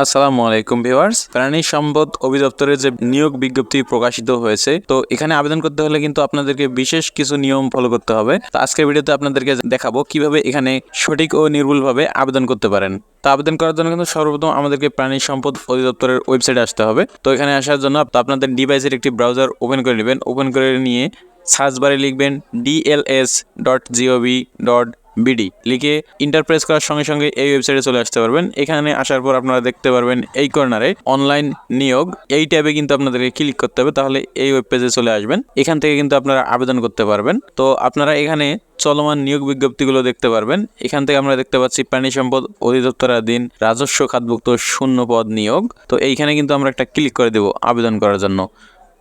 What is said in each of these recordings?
আসসালামু আলাইকুম ভিউয়ার্স। প্রাণী সম্পদ অধিদপ্তরের যে নিয়োগ বিজ্ঞপ্তি প্রকাশিত হয়েছে, তো এখানে আবেদন করতে হলে কিন্তু আপনাদেরকে বিশেষ কিছু নিয়ম ফলো করতে হবে। তো আজকের ভিডিওতে আপনাদেরকে দেখাবো কীভাবে এখানে সঠিক ও নির্ভুলভাবে আবেদন করতে পারেন। তো আবেদন করার জন্য কিন্তু সর্বপ্রথম আমাদেরকে প্রাণী সম্পদ অধিদপ্তরের ওয়েবসাইটে আসতে হবে। তো এখানে আসার জন্য আপনাদের ডিভাইসের একটি ব্রাউজার ওপেন করে নেবেন। ওপেন করে নিয়ে সার্চ বারে লিখবেন DLS dot GOV dot BD. লিখে ইন্টারপ্রেস করার সঙ্গে সঙ্গে এই ওয়েবসাইটে চলে আসতে পারবেন। এখানে আসার পর আপনারা দেখতে পারবেন এই কর্নারে অনলাইন নিয়োগ। এই ট্যাবে কিন্তু আপনাদেরকে ক্লিক করতে হবে, তাহলে এই ওয়েব পেজে চলে আসবেন। এখান থেকে কিন্তু আপনারা আবেদন করতে পারবেন। তো আপনারা এখানে চলমান নিয়োগ বিজ্ঞপ্তিগুলো দেখতে পারবেন। এখান থেকে আমরা দেখতে পাচ্ছি প্রাণী সম্পদ অধিদপ্তরাধীন রাজস্ব খাতভুক্ত শূন্য পদ নিয়োগ। তো এইখানে কিন্তু আমরা একটা ক্লিক করে দেব আবেদন করার জন্য।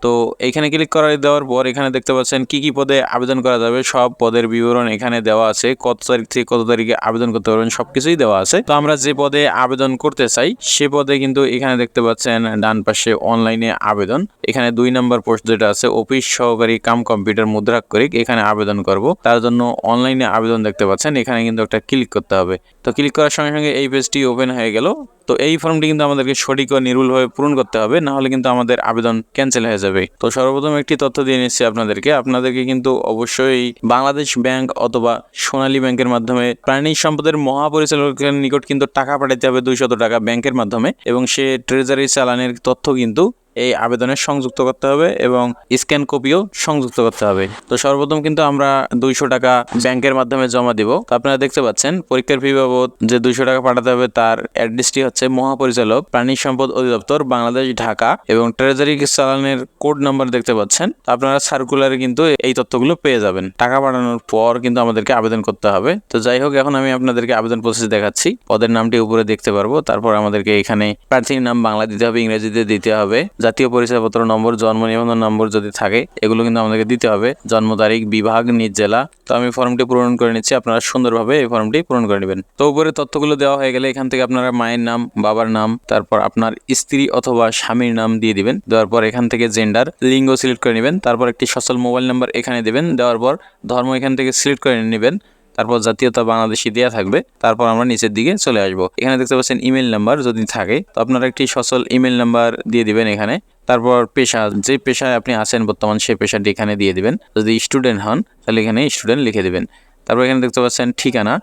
তো এখানে ক্লিক করে দেওয়ার পর এখানে দেখতে পাচ্ছেন কি কি পদে আবেদন করা যাবে, সব পদের বিবরণ এখানে দেওয়া আছে, কত তারিখ থেকে কত তারিখে আবেদন করতে পারবেন সব কিছুই দেওয়া আছে। তো আমরা যে পদে আবেদন করতে চাই, সে পদে কিন্তু এখানে দেখতে পাচ্ছেন ডান পাশে অনলাইনে আবেদন। এখানে দুই নম্বর পোস্ট যেটা আছে, অফিস সহকারী কাম কম্পিউটার মুদ্রাক্ষরিক এখানে আবেদন করব। তার জন্য অনলাইনে আবেদন দেখতে পাচ্ছেন, এখানে কিন্তু একটা ক্লিক করতে হবে। তো ক্লিক করার সঙ্গে সঙ্গে এই পেজটি ওপেন হয়ে গেল। তো এই ফর্মটি কিন্তু আমাদেরকে সঠিক ও নির্ভুলভাবে পূরণ করতে হবে, না হলে কিন্তু আমাদের আবেদন ক্যান্সেল হয়ে যাবে। তো সর্বপ্রথম একটি তথ্য দিয়ে নিচ্ছি আপনাদেরকে। আপনাদেরকে কিন্তু অবশ্যই বাংলাদেশ ব্যাংক অথবা সোনালী ব্যাংকের মাধ্যমে প্রাণী সম্পদের মহাপরিচালকের নিকট কিন্তু টাকা পাঠাতে হবে দুইশত টাকা ব্যাংকের মাধ্যমে এবং সে ট্রেজারি চালানের তথ্য কিন্তু এই আবেদনে সংযুক্ত করতে হবে এবং স্ক্যান কপিও সংযুক্ত করতে হবে। তো সর্বপ্রথম কিন্তু আমরা দুইশো টাকা ব্যাংকের মাধ্যমে জমা দিব। তো আপনারা দেখতে পাচ্ছেন, পরীক্ষার ফি বাবদ যে দুইশো টাকা পাঠাতে হবে তার অ্যাড্রেসটি হচ্ছে মহাপরিচালক প্রাণী সম্পদ অধিদপ্তর, বাংলাদেশ, ঢাকা এবং ট্রেজারি চালানের কোড নাম্বার দেখতে পাচ্ছেন। আপনারা সার্কুলারে কিন্তু এই তথ্যগুলো পেয়ে যাবেন। টাকা পাঠানোর পর কিন্তু আমাদেরকে আবেদন করতে হবে। তো যাই হোক, এখন আমি আপনাদেরকে আবেদন প্রসেস দেখাচ্ছি। পদের নামটি উপরে দেখতে পারব। তারপর আমাদেরকে এখানে প্রার্থীর নাম বাংলা দিতে হবে, ইংরেজিতে দিতে হবে। জাতীয় পরিচয়পত্র নম্বর, জন্ম নিবন্ধন নম্বর যদি থাকে, এগুলো কিন্তু আমাদেরকে দিতে হবে। জন্ম তারিখ, বিভাগ, নিজ জেলা। তো আমি ফর্মটি পূরণ করে নিচ্ছি, আপনারা সুন্দরভাবে এই ফর্মটি পূরণ করে নেবেন। তো উপরে তথ্যগুলো দেওয়া হয়ে গেলে এখান থেকে আপনারা মায়ের নাম, বাবার নাম, তারপর আপনার স্ত্রী অথবা স্বামীর নাম দিয়ে দিবেন। দেওয়ার পর এখান থেকে জেন্ডার লিঙ্গ সিলেক্ট করে নেবেন। তারপর একটি সচল মোবাইল নাম্বার এখানে দেবেন। দেওয়ার পর ধর্ম এখান থেকে সিলেক্ট করে নেবেন। তারপর জাতীয়তা বাংলাদেশি দেওয়া থাকবে, তারপর আমরা নিচের দিকে চলে আসব। এখানে দেখতে পাচ্ছেন ইমেল নাম্বার যদি থাকে, তো আপনারা একটি সচল ইমেল নাম্বার দিয়ে দিবেন এখানে। তারপর পেশা, যে পেশায় আপনি আছেন বর্তমান সেই পেশাটি এখানে দিয়ে দিবেন। যদি স্টুডেন্ট হন, তাহলে এখানে স্টুডেন্ট লিখে দিবেন। তারপর এখানে দেখতে পাচ্ছেন ঠিকানা।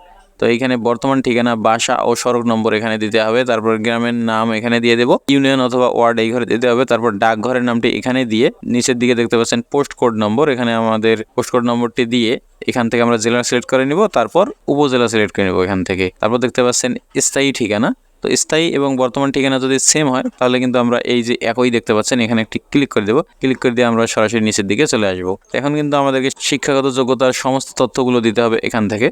তো এখানে বর্তমান ঠিকানা, বাসা ও সড়ক নম্বর এখানে দিতে হবে। তারপর গ্রামের নাম এখানে দিয়ে দেবো। ইউনিয়ন অথবা ওয়ার্ড এই ঘরে দিতে হবে। তারপর ডাকঘরের নামটি এখানে দিয়ে নিচের দিকে দেখতে পাচ্ছেন পোস্ট কোড নম্বর। এখানে আমাদের পোস্ট কোড নম্বরটি দিয়ে এখান থেকে আমরা জেলা সিলেক্ট করে নিব। তারপর উপজেলা সিলেক্ট করে নেব এখান থেকে। তারপর দেখতে পাচ্ছেন স্থায়ী ঠিকানা। তো স্থায়ী এবং বর্তমান ঠিকানা যদি সেম হয়, তাহলে কিন্তু আমরা এই যে একই দেখতে পাচ্ছেন, এখানে একটি ক্লিক করে দেবো। ক্লিক করে দিয়ে আমরা সরাসরি নিচের দিকে চলে আসব। এখন কিন্তু আমাদেরকে শিক্ষাগত যোগ্যতার সমস্ত তথ্যগুলো দিতে হবে এখান থেকে।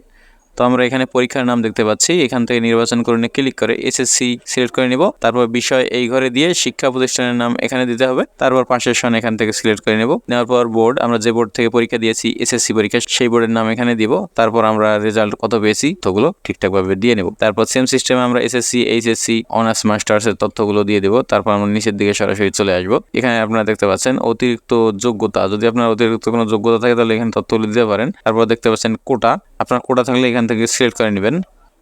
তো আমরা এখানে পরীক্ষার নাম দেখতে পাচ্ছি। এখান থেকে নির্বাচন করে নিয়ে ক্লিক করে এসএসসি সিলেক্ট করে নিব। তারপর বিষয় এই ঘরে দিয়ে শিক্ষা প্রতিষ্ঠানের নাম এখানে দিতে হবে। তারপর পাশের সন এখান থেকে সিলেক্ট করে নেব। নেওয়ার পর বোর্ড আমরা যে বোর্ড থেকে পরীক্ষা দিয়েছি এসএসসি পরীক্ষা, সেই বোর্ডের নাম এখানে দিব। তারপর আমরা রেজাল্ট কত পেয়েছি তথ্যগুলো ঠিকঠাকভাবে দিয়ে নেব। তারপর সেম সিস্টেমে আমরা এসএসসি এইচএসসি অনার্স মাস্টার্সের তথ্যগুলো দিয়ে দেবো। তারপর আমরা নিচের দিকে সরাসরি চলে আসব। এখানে আপনারা দেখতে পাচ্ছেন অতিরিক্ত যোগ্যতা। যদি আপনার অতিরিক্ত কোনো যোগ্যতা থাকে, তাহলে এখানে তথ্যগুলো দিতে পারেন। তারপর দেখতে পাচ্ছেন কোটা। আপনার কোটা থাকলে এখান থেকে সিলেক্ট করে নেবেন।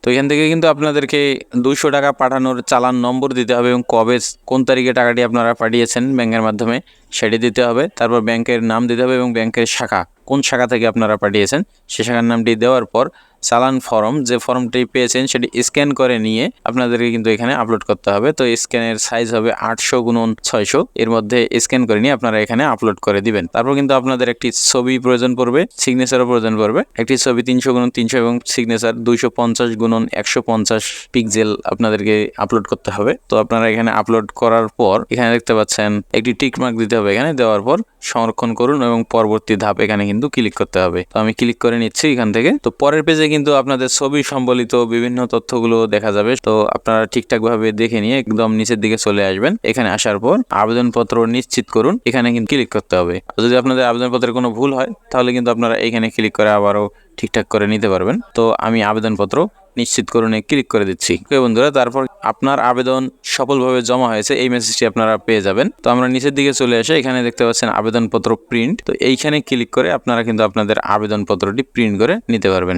তো এখান থেকে কিন্তু আপনাদেরকে দুশো টাকা পাঠানোর চালান নম্বর দিতে হবে এবং কবে, কোন তারিখে টাকাটি আপনারা পাঠিয়েছেন ব্যাংকের মাধ্যমে সেটি দিতে হবে। তারপর ব্যাংকের নাম দিতে হবে এবং ব্যাংকের শাখা, কোন শাখা থেকে আপনারা পাঠিয়েছেন, সে শাখার নামটি দেওয়ার পর চালান ফর্ম, যে ফর্মটি পেয়েছেন সেটি স্ক্যান করে নিয়ে আপনাদেরকে কিন্তু এখানে আপলোড করতে হবে। তো স্ক্যানের সাইজ হবে আটশো গুণন ছয়শো। এর মধ্যে স্ক্যান করে নিয়ে আপনারা এখানে আপলোড করে দিবেন। তারপর কিন্তু আপনাদের একটি ছবি প্রয়োজন পড়বে সিগনেচারও প্রয়োজন পড়বে। একটি ছবি তিনশো গুণন তিনশো এবং সিগনেচার দুইশো পঞ্চাশ গুণন একশো পঞ্চাশ পিকজেল আপনাদেরকে আপলোড করতে হবে। তো আপনারা এখানে আপলোড করার পর এখানে দেখতে পাচ্ছেন, একটি টিক মার্ক দিতে হবে এখানে। দেওয়ার পর সংরক্ষণ করুন এবং পরবর্তী ধাপ এখানে কিন্তু ক্লিক করতে হবে। তো আমি ক্লিক করে নিচ্ছি এখান থেকে। তো পরের পেজে কিন্তু আপনাদের ছবি সম্বলিত বিভিন্ন তথ্যগুলো দেখা যাবে। তো আপনারা ঠিকঠাকভাবে দেখে নিয়ে একদম নিচের দিকে চলে আসবেন। এখানে আসার পর আবেদনপত্র নিশ্চিত করুন। এখানে কিন্তু ক্লিক করতে হবে। যদি আপনাদের আবেদনপত্রের কোনো ভুল হয়, তাহলে কিন্তু আপনারা এখানে ক্লিক করে আবারও ঠিকঠাক করে নিতে পারবেন। তো আমি আবেদনপত্র নিশ্চিত করুনে ক্লিক করে দিচ্ছি। ওকে বন্ধুরা, তারপর আপনার আবেদন সফলভাবে জমা হয়েছে, এই মেসেজটি আপনারা পেয়ে যাবেন। তো আমরা নিচের দিকে চলে এসে এখানে দেখতে পাচ্ছেন আবেদনপত্র প্রিন্ট তো এইখানে ক্লিক করে আপনারা কিন্তু আপনাদের আবেদনপত্রটি প্রিন্ট করে নিতে পারবেন।